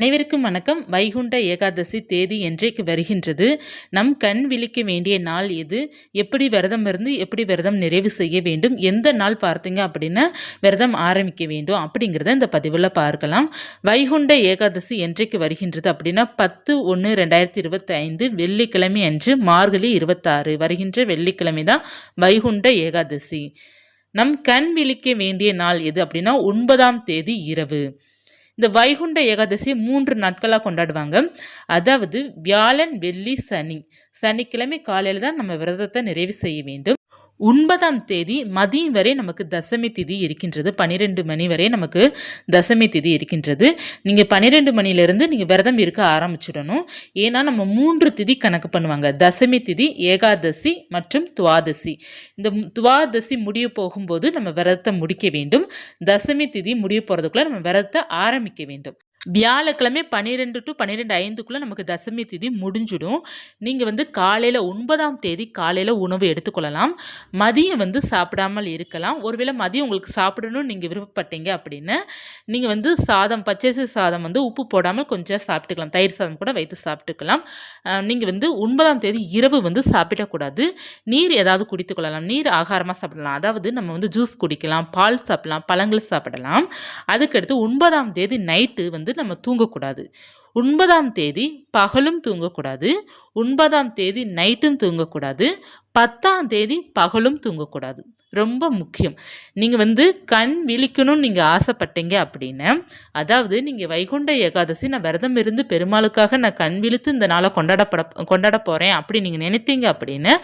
அனைவருக்கும் வணக்கம். வைகுண்ட ஏகாதசி தேதி என்றைக்கு வருகின்றது? நம் கண் விழிக்க வேண்டிய நாள் எது? எப்படி விரதம் இருந்து எப்படி விரதம் நிறைவு செய்ய வேண்டும்? எந்த நாள் பார்த்தீங்க அப்படின்னா விரதம் ஆரம்பிக்க வேண்டும் அப்படிங்கிறத இந்த பதிவில் பார்க்கலாம். வைகுண்ட ஏகாதசி என்றைக்கு வருகின்றது அப்படின்னா பத்து ஒன்று ரெண்டாயிரத்தி இருபத்தி ஐந்து வெள்ளிக்கிழமை அன்று மார்கழி இருபத்தாறு வருகின்ற வெள்ளிக்கிழமை தான் வைகுண்ட ஏகாதசி. நம் கண் விழிக்க வேண்டிய நாள் எது அப்படின்னா ஒன்பதாம் தேதி இரவு. இந்த வைகுண்ட ஏகாதசி மூன்று நாட்களாக கொண்டாடுவாங்க. அதாவது வியாழன் வெள்ளி சனி. சனிக்கிழமை காலையில் தான் நம்ம விரதத்தை நிறைவு செய்ய வேண்டும். ஒன்பதாம் தேதி மதியம் வரை நமக்கு தசமி திதி இருக்கின்றது. பன்னிரெண்டு மணி வரை நமக்கு தசமி திதி இருக்கின்றது. நீங்கள் பன்னிரெண்டு மணிலேருந்து நீங்கள் விரதம் இருக்க ஆரம்பிச்சிடணும். ஏன்னா நம்ம மூன்று திதி கணக்கு பண்ணுவாங்க. தசமி திதி ஏகாதசி மற்றும் துவாதசி. இந்த துவாதசி முடிய போகும்போது நம்ம விரதத்தை முடிக்க வேண்டும். தசமி திதி முடிய போகிறதுக்குள்ளே நம்ம விரதத்தை ஆரம்பிக்க வேண்டும். வியாழக்கிழமை பன்னிரெண்டு டு பன்னிரெண்டு ஐந்துக்குள்ளே நமக்கு தசமி தேதி முடிஞ்சிடும். நீங்கள் வந்து காலையில் ஒன்பதாம் தேதி காலையில் உணவு எடுத்துக்கொள்ளலாம். மதியம் வந்து சாப்பிடாமல் இருக்கலாம். ஒருவேளை மதியம் உங்களுக்கு சாப்பிடணும்னு நீங்கள் விருப்பப்பட்டீங்க அப்படின்னு நீங்கள் வந்து சாதம் பச்சரிசி சாதம் வந்து உப்பு போடாமல் கொஞ்சம் சாப்பிட்டுக்கலாம். தயிர் சாதம் கூட வைத்து சாப்பிட்டுக்கலாம். நீங்கள் வந்து ஒன்பதாம் தேதி இரவு வந்து சாப்பிடக்கூடாது. நீர் ஏதாவது குடித்துக்கொள்ளலாம். நீர் ஆகாரமாக சாப்பிடலாம். அதாவது நம்ம வந்து ஜூஸ் குடிக்கலாம் பால் சாப்பிடலாம் பழங்கள் சாப்பிடலாம். அதுக்கடுத்து ஒன்பதாம் தேதி நைட்டு வந்து வந்து நம்ம தூங்கக்கூடாது. ஒன்பதாம் தேதி பகலும் தூங்கக்கூடாது. ஒன்பதாம் தேதி நைட்டும் தூங்கக்கூடாது. பத்தாம் தேதி பகலும் தூங்கக்கூடாது. ரொம்ப முக்கியம். நீங்கள் வந்து கண் விழிக்கணும்னு நீங்கள் ஆசைப்பட்டீங்க அப்படின்னு அதாவது நீங்கள் வைகுண்ட ஏகாதசி நான் விரதம் இருந்து பெருமாளுக்காக நான் கண் விழித்து இந்த நாளை கொண்டாடப்பட கொண்டாட போகிறேன் அப்படி நீங்கள் நினைத்தீங்க அப்படின்னு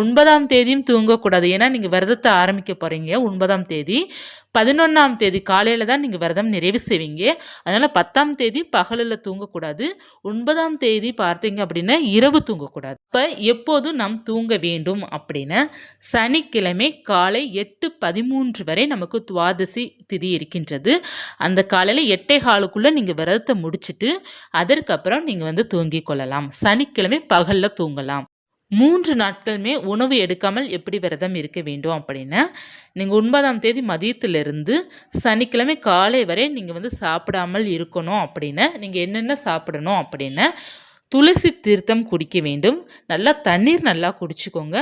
ஒன்பதாம் தேதியும் தூங்கக்கூடாது. ஏன்னா நீங்கள் விரதத்தை ஆரம்பிக்க போகிறீங்க ஒன்பதாம் தேதி பதினொன்றாம் தேதி காலையில் தான் நீங்கள் விரதம் நிறைவு செய்வீங்க. அதனால் பத்தாம் தேதி பகலில் தூங்கக்கூடாது. ஒன்பதாம் தேதி பார்த்தீங்க அப்படின்னா இரவு தூங்கக்கூடாது. இப்போ எப்போதும் நாம் தூங்க வேண்டும் அப்படின்னு சனிக்கிழமை காலை காலை எட்டு பதிமூன்று வரை நமக்கு துவாதசி திதி இருக்கின்றது. அந்த காலையில் எட்டே காலுக்குள்ளே நீங்கள் விரதத்தை முடிச்சுட்டு அதற்கப்புறம் நீங்கள் வந்து தூங்கிக் கொள்ளலாம். சனிக்கிழமை பகலில் தூங்கலாம். மூன்று நாட்களுமே உணவு எடுக்காமல் எப்படி விரதம் இருக்க வேண்டும் அப்படின்னு நீங்கள் ஒன்பதாம் தேதி மதியத்திலிருந்து சனிக்கிழமை காலை வரை நீங்கள் வந்து சாப்பிடாமல் இருக்கணும் அப்படின்னு நீங்கள் என்னென்ன சாப்பிடணும் அப்படின்னு துளசி தீர்த்தம் குடிக்க வேண்டும். நல்லா தண்ணீர் நல்லா குடிச்சிக்கோங்க.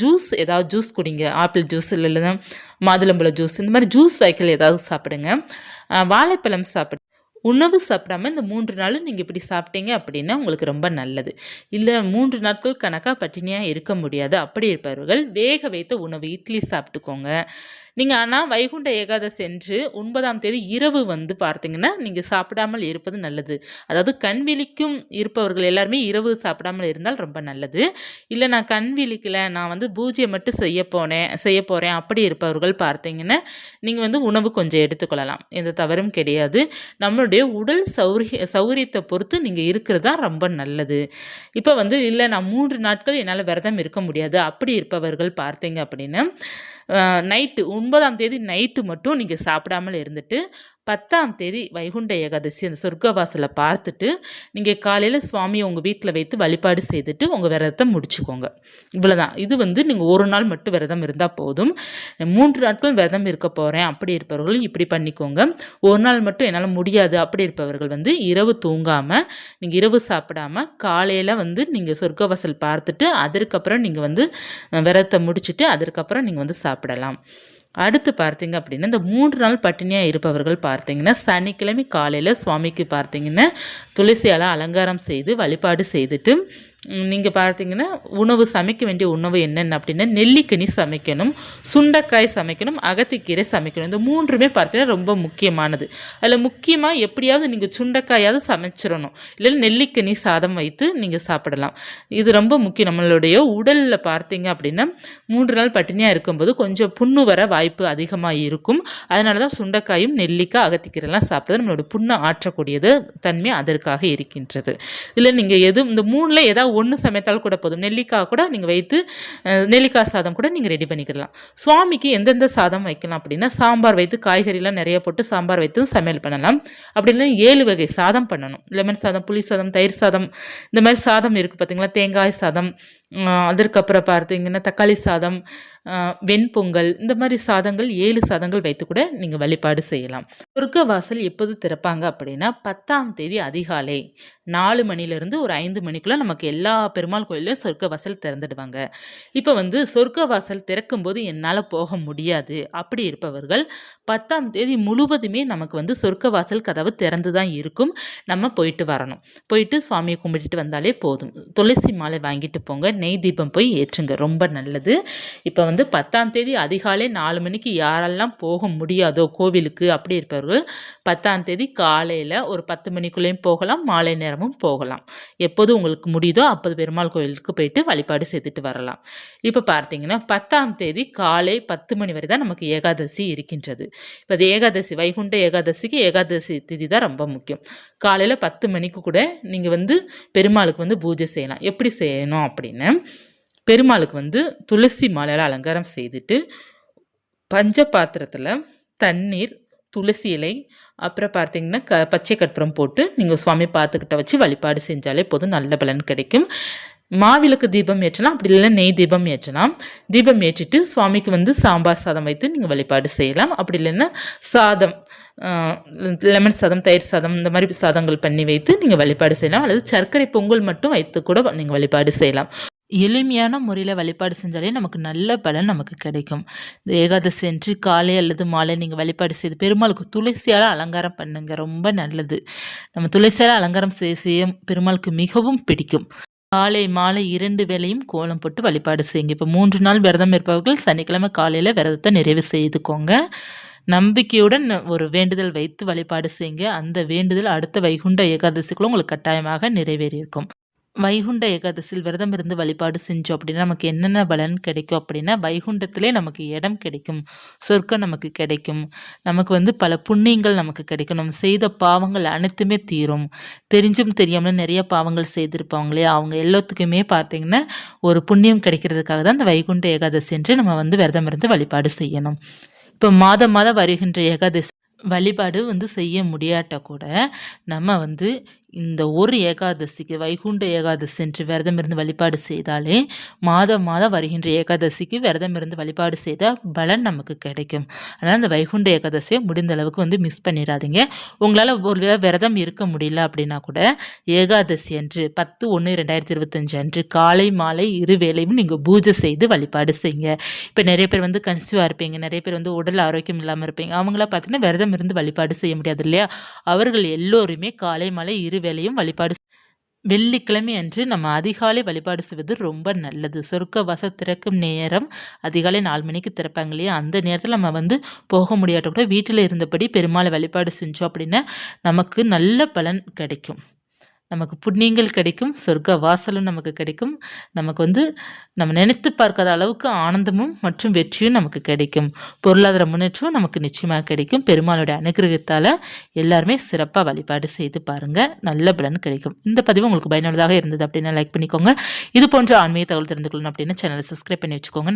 ஜூஸ் ஏதாவது ஜூஸ் குடிங்க. ஆப்பிள் ஜூஸ் இல்லைன்னா மாதுளம்பழ ஜூஸ் இந்த மாதிரி ஜூஸ் வைக்கல் ஏதாவது சாப்பிடுங்க. வாழைப்பழம் சாப்பிடு உணவு சாப்பிடாம இந்த மூன்று நாளும் நீங்கள் இப்படி சாப்பிட்டீங்க அப்படின்னா உங்களுக்கு ரொம்ப நல்லது. இல்லை மூன்று நாட்கள் கணக்காக பட்டினியாக இருக்க முடியாது. அப்படி இருப்பவர்கள் வேக வைத்த உணவு இட்லி சாப்பிட்டுக்கோங்க. நீங்கள் ஆனால் வைகுண்ட ஏகாதசி என்று ஒன்பதாம் தேதி இரவு வந்து பார்த்தீங்கன்னா நீங்கள் சாப்பிடாமல் இருப்பது நல்லது. அதாவது கண் விழிக்கும் இருப்பவர்கள் எல்லாருமே இரவு சாப்பிடாமல் இருந்தால் ரொம்ப நல்லது. இல்லை நான் கண் விழிக்கலை நான் வந்து பூஜ்ஜியம் மட்டும் செய்ய போனேன் செய்ய போகிறேன் அப்படி இருப்பவர்கள் பார்த்தீங்கன்னா நீங்கள் வந்து உணவு கொஞ்சம் எடுத்துக்கொள்ளலாம். எந்த தவறும் கிடையாது. நம்மளுடைய உடல் சௌரிய சௌரியத்தை பொறுத்து நீங்கள் இருக்கிறது தான் ரொம்ப நல்லது. இப்போ வந்து இல்லை நான் மூன்று நாட்கள் என்னால் விரதம் இருக்க முடியாது. அப்படி இருப்பவர்கள் பார்த்தீங்க அப்படின்னா நைட்டு ஒன்பதாம் தேதி நைட்டு மட்டும் நீங்கள் சாப்பிடாமல் இருந்துட்டு பத்தாம் தேதி வைகுண்ட ஏகாதசி அந்த சொர்க்கவாசலை பார்த்துட்டு நீங்கள் காலையில் சுவாமியை உங்கள் வீட்டில் வைத்து வழிபாடு செய்துட்டு உங்கள் விரதத்தை முடிச்சுக்கோங்க. இவ்வளோதான் இது வந்து நீங்கள் ஒரு நாள் மட்டும் விரதம் இருந்தால் போதும். மூன்று நாட்கள் விரதம் இருக்க போகிறேன் அப்படி இருப்பவர்கள் இப்படி பண்ணிக்கோங்க. ஒரு நாள் மட்டும் என்னால் முடியாது அப்படி இருப்பவர்கள் வந்து இரவு தூங்காமல் நீங்கள் இரவு சாப்பிடாமல் காலையில் வந்து நீங்கள் சொர்க்கவாசல் பார்த்துட்டு அதற்கப்புறம் நீங்கள் வந்து விரதத்தை முடிச்சுட்டு அதற்கப்புறம் நீங்கள் வந்து சாப்பிடலாம். அடுத்து பார்த்தீங்க அப்படின்னா இந்த மூன்று நாள் பட்டினியாக இருப்பவர்கள் பார்த்தீங்கன்னா சனிக்கிழமை காலையில் சுவாமிக்கு பார்த்தீங்கன்னா துளசியால் அலங்காரம் செய்து வழிபாடு செய்துட்டு நீங்கள் பார்த்தீங்கன்னா உணவு சமைக்க வேண்டிய உணவு என்னென்ன அப்படின்னா நெல்லிக்கனி சமைக்கணும் சுண்டைக்காய் சமைக்கணும் அகத்திக்கீரை சமைக்கணும். இந்த மூன்றுமே பார்த்தீங்கன்னா ரொம்ப முக்கியமானது. அதில் முக்கியமாக எப்படியாவது நீங்கள் சுண்டைக்காயாவது சமைச்சிடணும். இல்லை நெல்லிக்கனி சாதம் வைத்து நீங்கள் சாப்பிடலாம். இது ரொம்ப முக்கியம். நம்மளுடைய உடலில் பார்த்தீங்க அப்படின்னா மூன்று நாள் பட்டினியாக இருக்கும்போது கொஞ்சம் புண்ணு வர வாய்ப்பு அதிகமாக இருக்கும். அதனால தான் சுண்டைக்காயும் நெல்லிக்காய் அகத்திக்கீரைலாம் சாப்பிட்டது நம்மளோட புண்ணை ஆற்றக்கூடியது தன்மை அதற்காக இருக்கின்றது. இல்லை நீங்கள் எது இந்த மூணில் ஏதாவது ஒன்று சமைத்தால் கூட போதும். நெல்லிக்காய் கூட நீங்கள் வைத்து நெல்லிக்காய் சாதம் கூட நீங்கள் ரெடி பண்ணிக்கிடலாம். சுவாமிக்கு எந்தெந்த சாதம் வைக்கலாம் அப்படின்னா சாம்பார் வைத்து காய்கறிலாம் நிறைய போட்டு சாம்பார் வைத்து சமையல் பண்ணலாம். அப்படி இல்லைன்னா ஏழு வகை சாதம் பண்ணணும். லெமன் சாதம் புளி சாதம் தயிர் சாதம் இந்த மாதிரி சாதம் இருக்குது பார்த்தீங்களா தேங்காய் சாதம் அதற்கப்புறம் பார்த்தீங்கன்னா தக்காளி சாதம் வெண்பொங்கல் இந்த மாதிரி சாதங்கள் ஏழு சாதங்கள் வைத்து கூட நீங்கள் வழிபாடு செய்யலாம். சொர்க்க வாசல் எப்போது திறப்பாங்க அப்படின்னா பத்தாம் தேதி அதிகாலை நாலு மணிலேருந்து ஒரு ஐந்து மணிக்குள்ளே நமக்கு எல்லா பெருமாள் கோயிலையும் சொர்க்க வாசல் திறந்துடுவாங்க. இப்போ வந்து சொர்க்க வாசல் திறக்கும்போது என்னால் போக முடியாது. அப்படி இருப்பவர்கள் பத்தாம் தேதி முழுவதுமே நமக்கு வந்து சொர்க்க வாசல் கதவு திறந்து தான் இருக்கும். நம்ம போயிட்டு வரணும். போயிட்டு சுவாமியை கும்பிட்டுட்டு வந்தாலே போதும். துளசி மாலை வாங்கிட்டு போங்க. நெய் தீபம் போய் ஏற்றுங்க. ரொம்ப நல்லது. இப்போ வந்து பத்தாம் தேதி அதிகாலை நாலு மணிக்கு யாரெல்லாம் போக முடியாதோ கோவிலுக்கு அப்படி இருப்பவர்கள் பத்தாம் தேதி காலையில் ஒரு பத்து மணிக்குள்ளேயும் போகலாம் மாலை நேரமும் போகலாம். எப்போது உங்களுக்கு முடியுதோ அப்போது பெருமாள் கோயிலுக்கு போயிட்டு வழிபாடு செய்துட்டு வரலாம். இப்போ பார்த்தீங்கன்னா பத்தாம் தேதி காலை பத்து மணி வரை தான் நமக்கு ஏகாதசி இருக்கின்றது. இப்போ அது ஏகாதசி வைகுண்ட ஏகாதசிக்கு ஏகாதசி திதி தான் ரொம்ப முக்கியம். காலையில் பத்து மணிக்கு கூட நீங்கள் வந்து பெருமாளுக்கு வந்து பூஜை செய்யலாம். எப்படி செய்யணும் அப்படின்னு பெருமாளுக்கு வந்து துளசி மாலையில் அலங்காரம் செய்துட்டு பஞ்ச பாத்திரத்தில் தண்ணீர் துளசி இலை அப்புறம் பார்த்தீங்கன்னா க பச்சை கற்பூரம் போட்டு நீங்கள் சுவாமி பார்த்துக்கிட்ட வச்சு வழிபாடு செஞ்சாலே போதும் நல்ல பலன் கிடைக்கும். மாவிளக்கு தீபம் ஏற்றலாம் அப்படி இல்லைன்னா நெய் தீபம் ஏற்றலாம். தீபம் ஏற்றிட்டு சுவாமிக்கு வந்து சாம்பார் சாதம் வைத்து நீங்கள் வழிபாடு செய்யலாம். அப்படி இல்லைன்னா சாதம் லெமன் சாதம் தயிர் சாதம் இந்த மாதிரி சாதங்கள் பண்ணி வைத்து நீங்கள் வழிபாடு செய்யலாம். அல்லது சர்க்கரை பொங்கல் மட்டும் வைத்து கூட நீங்கள் வழிபாடு செய்யலாம். எளிமையான முறையில் வழிபாடு செஞ்சாலே நமக்கு நல்ல பலன் நமக்கு கிடைக்கும். இந்த ஏகாதசி அன்று காலை அல்லது மாலை நீங்கள் வழிபாடு செய்து பெருமாளுக்கு துளசியால் அலங்காரம் பண்ணுங்க. ரொம்ப நல்லது. நம்ம துளசியால் அலங்காரம் செய்ய செய்ய பெருமாளுக்கு மிகவும் பிடிக்கும். காலை மாலை இரண்டு வேளையும் கோலம் போட்டு வழிபாடு செய்யுங்க. இப்போ மூன்று நாள் விரதம் இருப்பவர்கள் சனிக்கிழமை காலையில் விரதத்தை நிறைவு செய்துக்கோங்க. நம்பிக்கையுடன் ஒரு வேண்டுதல் வைத்து வழிபாடு செய்யுங்க. அந்த வேண்டுதல் அடுத்த வைகுண்ட ஏகாதசிக்குள்ள உங்களுக்கு கட்டாயமாக நிறைவேறியிருக்கும். வைகுண்ட ஏகாதசியில் விரதம் இருந்து வழிபாடு செஞ்சோம் அப்படின்னா நமக்கு என்னென்ன பலன் கிடைக்கும் அப்படின்னா வைகுண்டத்திலே நமக்கு இடம் கிடைக்கும் சொர்க்கம் நமக்கு கிடைக்கும் நமக்கு வந்து பல புண்ணியங்கள் நமக்கு கிடைக்கும் நம்ம செய்த பாவங்கள் அனைத்துமே தீரும். தெரிஞ்சும் தெரியாமல் நிறைய பாவங்கள் செய்திருப்பாங்களே அவங்க எல்லாத்துக்குமே பார்த்தீங்கன்னா ஒரு புண்ணியம் கிடைக்கிறதுக்காக தான் இந்த வைகுண்ட ஏகாதசி என்று நம்ம வந்து விரதம் இருந்து வழிபாடு செய்யணும். இப்போ மாதம் மாதம் வருகின்ற ஏகாதசி வழிபாடு வந்து செய்ய முடியாட்ட கூட நம்ம வந்து இந்த ஒரு ஏகாதசிக்கு வைகுண்ட ஏகாதசி என்று விரதம் இருந்து வழிபாடு செய்தாலே மாதம் மாதம் வருகின்ற ஏகாதசிக்கு விரதம் இருந்து வழிபாடு செய்தால் பலன் நமக்கு கிடைக்கும். அதனால் அந்த வைகுண்ட ஏகாதசியை முடிந்த அளவுக்கு வந்து மிஸ் பண்ணிடாதீங்க. உங்களால் ஒரு விரதம் இருக்க முடியல அப்படின்னா கூட ஏகாதசி அன்று பத்து ஒன்று ரெண்டாயிரத்தி இருபத்தஞ்சு அன்று காலை மாலை இரு வேளையும் நீங்கள் பூஜை செய்து வழிபாடு செய்யுங்க. இப்போ நிறைய பேர் வந்து கன்சியூவாக இருப்பீங்க. நிறைய பேர் வந்து உடல் ஆரோக்கியம் இல்லாமல் இருப்பீங்க. அவங்களா பார்த்தீங்கன்னா விரதம் இருந்து வழிபாடு செய்ய முடியாது இல்லையா? அவர்கள் எல்லோருமே காலை மாலை இரு வேலையும் வழிபாடு வெள்ளிக்கிழமை அன்று நம்ம அதிகாலை வழிபாடு செய்வது ரொம்ப நல்லது. சொர்க்க வச திறக்கும் நேரம் அதிகாலை நாலு மணிக்கு திறப்பாங்க இல்லையா? அந்த நேரத்தில் நம்ம வந்து போக முடியாட்ட கூட வீட்டில் இருந்தபடி பெருமாளை வழிபாடு செஞ்சோம் அப்படின்னா நமக்கு நல்ல பலன் கிடைக்கும். நமக்கு புண்ணியங்கள் கிடைக்கும் சொர்க்க வாசலும் நமக்கு கிடைக்கும். நமக்கு வந்து நம்ம நினைத்து பார்க்காத அளவுக்கு ஆனந்தமும் மற்றும் வெற்றியும் நமக்கு கிடைக்கும். பொருளாதார முன்னேற்றமும் நமக்கு நிச்சயமாக கிடைக்கும். பெருமாளுடைய அனுகிரகத்தால் எல்லாருமே சிறப்பாக வழிபாடு செய்து பாருங்கள் நல்ல பலன் கிடைக்கும். இந்த பதிவு உங்களுக்கு பயனுள்ளதாக இருந்தது அப்படின்னா லைக் பண்ணிக்கோங்க. இது போன்ற ஆன்மீக தகவல் தெரிந்து கொள்ளணும் அப்படின்னு சேனலை சப்ஸ்கிரைப் பண்ணி வச்சுக்கோங்க.